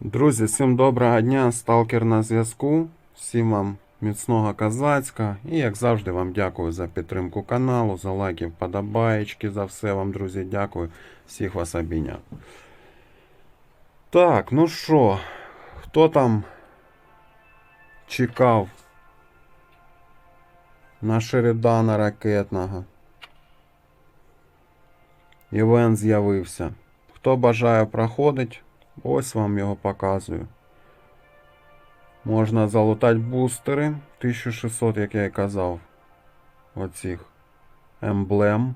Друзі, всім доброго дня, сталкер на зв'язку. Всім вам міцного козацька. І як завжди, вам дякую за підтримку каналу, за лайки, вподобаєчки, за все вам, друзі, дякую. Всіх вас обійняв. Так, ну що, хто там чекав на Шеридана ракетного? Івент з'явився. Хто бажає проходить, ось вам його показую. Можна залутати бустери 1600, як я і казав. Оцих емблем.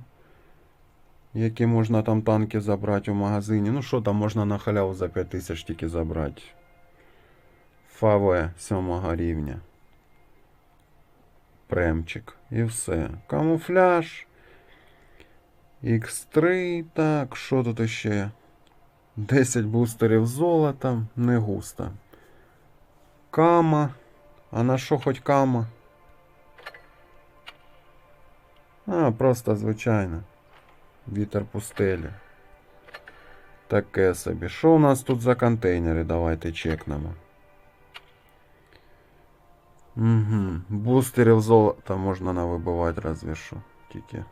Які можна там танки забрати у магазині. Ну що там можна на халяву за 5000 тільки забрати. ФАВ 7 рівня. Премчик. І все. Камуфляж. X3. Так, що тут ще? 10 бустерів золота. Не густо. Кама. А на що хоч кама? А, просто звичайно. Вітер пустелі. Таке собі. Що у нас тут за контейнери? Давайте чекнемо. Угу. Бустерів золота можна навибивати разве що. Тільки.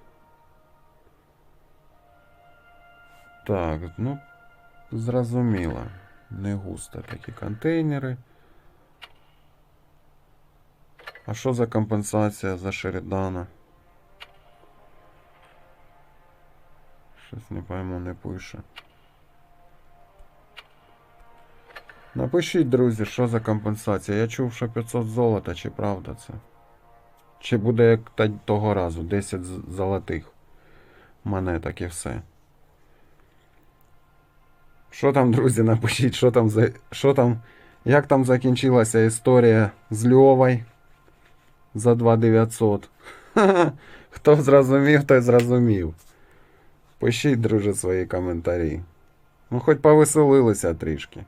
Так, ну, зрозуміло. Не густо такі контейнери. А що за компенсація за Шеридана? Щось не пойму, не пише. Напишіть, друзі, що за компенсація. Я чув, що 500 золота, чи правда це? Чи буде як того разу 10 з- золотих монеток і все. Що там, друзі, напишіть, що там за. Що там. Як там закінчилася історія з Льовой за 2900? Хто зрозумів, той зрозумів. Пишіть, друже, свої коментарі. Ну, хоч повеселилися трішки.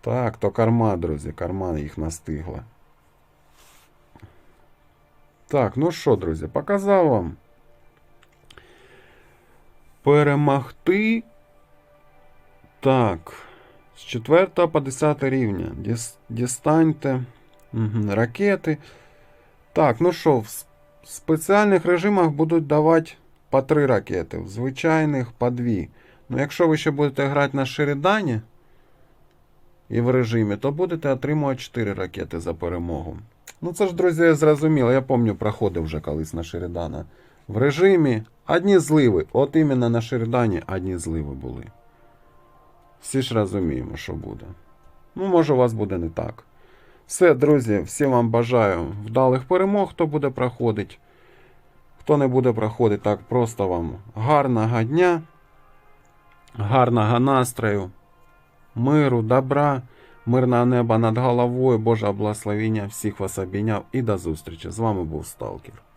Так, то карма, друзі, карма їх настигла. Так, ну що, друзі, показав вам. Перемогти. Так. З 4 по 10 рівня. Діс- Дістаньте угу, ракети. Так, ну що, в спеціальних режимах будуть давати по 3 ракети, в звичайних по 2. Ну, якщо ви ще будете грати на Шеридані і в режимі, то будете отримувати 4 ракети за перемогу. Ну, це ж, друзі, зрозуміло. Я пам'ятаю, проходив вже колись на Шеридана. В режимі одні зливи. От іменно на Шеридані одні зливи були. Всі ж розуміємо, що буде. Ну, може, у вас буде не так. Все, друзі, всім вам бажаю вдалих перемог, хто буде проходити. Хто не буде проходити, так просто вам гарного дня, гарного настрою, миру, добра, мирного неба над головою, Божого благословення всіх вас обійняв і до зустрічі. З вами був Сталкер.